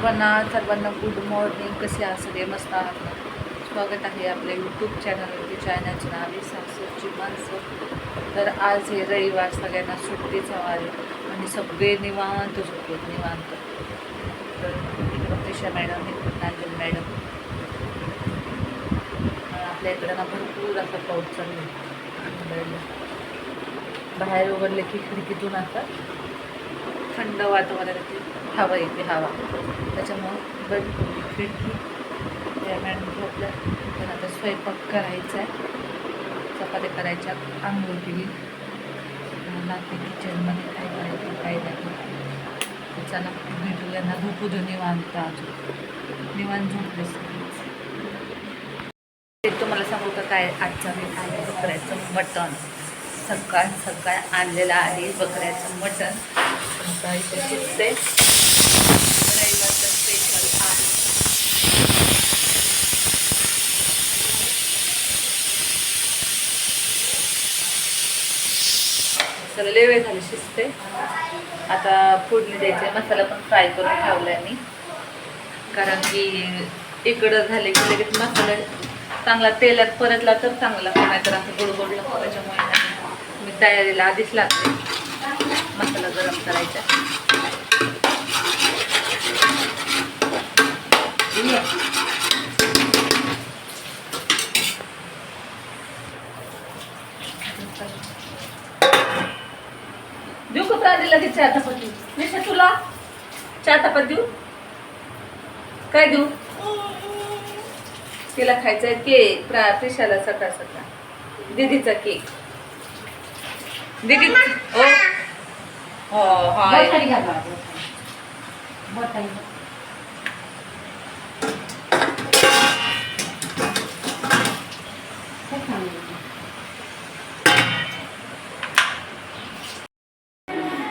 सर्वांना सर्वांना good morning कसे आहात? सगळे मस्त आहात स्वागत आहे आपल्या यूट्यूब चॅनलवरती चॅनलचे नाव आहे माणसं. तर आज हे रविवार सगळ्यांना सुट्टीचा वार आहे. आणि सगळे निवांत झोपलेत निवांत. तर इकडं मॅडम इकडं नांजन मॅडम. आपल्या इकडं ना भरपूर असा पाऊस चालू आहे. बाहेर उघडले की खिडकीतून आता थंड वातावरणाची हवा येते हवा. त्याच्यामुळं बंद होती खिडकी त्या मॅडम आता स्वयंपाक करायचा आहे चपात्या करायच्या आंघोळ केली. लागते किचनमध्ये काय करायचं काय नाही. चला भेटू यांना झोपू दे निवांत अजून. निवांत झोपले तुम्हाला सांगू का काय आजचा मी काय करायचं? मटण. सकाळ सकाळ आणलेलं आहे बकऱ्याचं मटण. आता इथे शिजते रविवारचं स्पेशल आहे. चला लय वेळ झाली शिजते. आता फोडणी द्यायचे मसाला पण फ्राय करून ठेवलाय मी. कारण की इकडं झाले की लगेच मसाला चांगला तेलात परतला तर चांगला. लागतो नाहीतर असं गोड गोड लागतो त्याच्यामुळे मी तयारीला आधीच लागते मसाला गरम करायचा. देऊ का प्राणीला ती चहा देऊ निशा तुला? चहा चपाती देऊ? काय देऊ? तिला खायचा केक प्रा प्रिशाला सकाळ सकाळ. दीदीचा केक. दीदी ओ. हो. हाय.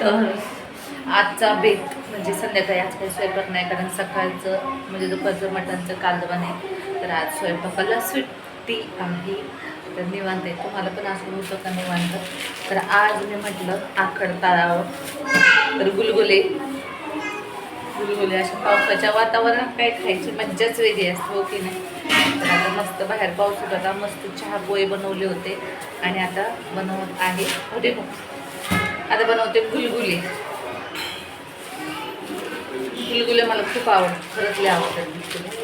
तर आजचा बेत म्हणजे संध्याकाळी आज काही स्वयंपाक नाही कारण सकाळचं म्हणजे दुपारचं मटणचं कालदवा नाही तर आज स्वयंपाकाला सुट्टी आहे. तर निवांत आहे. तुम्हाला पण असं होतं का निवांत? तर आज मी म्हटलं आखड ताळावं. तर गुलगुले. गुलगुले अशा पावसाच्या वातावरणात काय खायची मज्जाच वेगळी असते हो की नाही? तर आता मस्त बाहेर पाऊस होत होता. मस्त चहा पोहे बनवले होते. आणि आता बनवत आहे कुठे मग आता बनवते गुलगुले. गुलगुले मला खूप आवडतात. खरंच लय आवडतात गुलगुले.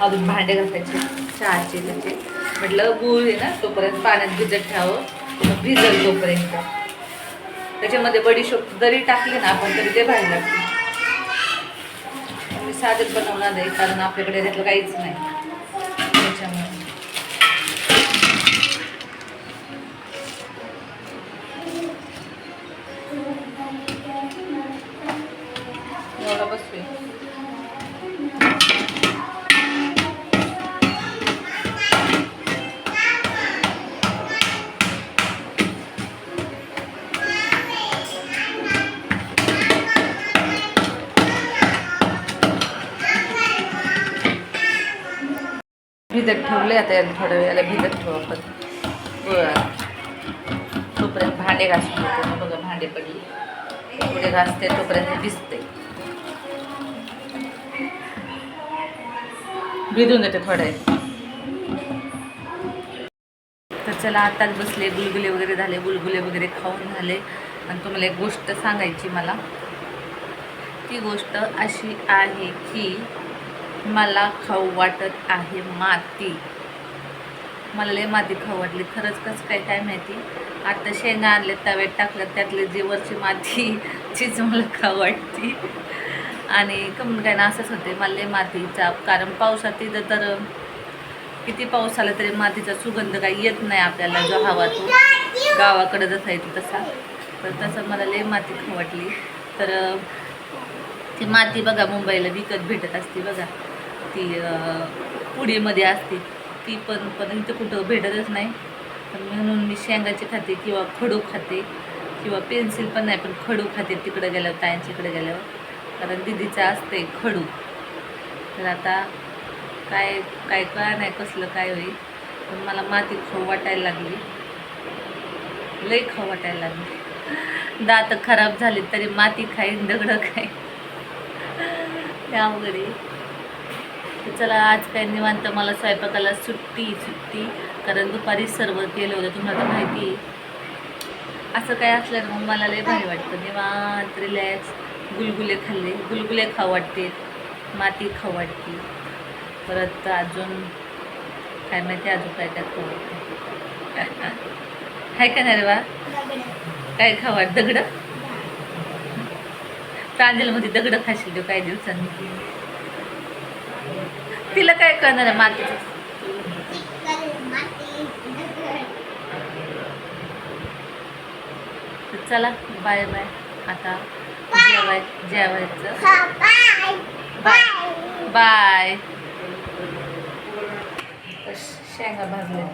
अजून भांडे घासायचे चहाचे त्याचे. म्हटलं गूळ आहे ना तोपर्यंत पाण्यात भिजत ठेवावं. मग भिजल तोपर्यंत. त्याच्यामध्ये बडीशोप जरी टाकली ना आपण तरी ते भारी लागते मी साधेच बनवणार नाही कारण आपल्याकडे त्यातलं काहीच नाही. त्याच्यामुळे. बसतोय भिजत ठेवले आता याला थोड्या वेळाला भिजत ठेवू आपण. तोपर्यंत भांडे घासून घेते बघा भांडे पडले. पुढे घासते तोपर्यंत भिजते भिजून देते थोडे तर चला आताच बसले गुलगुले वगैरे झाले गुलगुले वगैरे खाऊन झाले. आणि तुम्हाला एक गोष्ट सांगायची मला. ती गोष्ट अशी आहे की मला खाऊ वाटत आहे माती. मला लय माती खाऊ वाटली. खरंच कसं काय काय माहिती? आता शेंगा आणले तव्यात टाकल्यात त्यातले जीवरची माती तीच मला खाऊ वाटते. आणि कमी काय ना असंच होते मला मातीचा कारण पावसात तिथं तर किती पाऊस आला तरी मातीचा सुगंध काही येत नाही आपल्याला जो हवा तो. गावाकडं जसा येतो तसा. तर तसं मला लय माती खाऊ वाटली. तर ती माती बघा मुंबईला विकत भेटत असते बघा. ती पुडीमध्ये असते. ती पण पण इथं कुठं भेटतच नाही. म्हणून मी शेंगाची खाते किंवा खडू खाते किंवा पेन्सिल पण नाही पण खडू खाते तिकडं गेल्यावर ताईंच्याकडे गेल्यावर. कारण दिदीचं असते खडू. तर आता काय काय कळा नाही कसलं काय होईल. पण मला माती खाऊ वाटायला लागली. लई खाऊ वाटायला लागली. दात खराब झाले तरी माती खाईन दगडं खाईन. त्या वगैरे तर चला आज काय निवांत मला स्वयंपाकाला सुट्टी सुट्टी. कारण दुपारी सर्व केलं होतं तुम्हाला तर माहिती आहे. असं काय असलं मग मला लय भारी वाटतं. निवांत रिलॅक्स गुलगुले खाल्ले. गुलगुले खाऊ वाटते. माती खाऊ वाटते. परत अजून काय माहिती अजून काय काय खाऊ वाटते. हाय का नाही रे बा? काय खाऊ वाट दगड? प्रांजलमध्ये दगडं खाशील तो काही दिवसांनी. तिला काय करणार आहे तर चला बाय बाय आता जेवाय जेवायचं. बाय बाय शेंगा भाजल्या.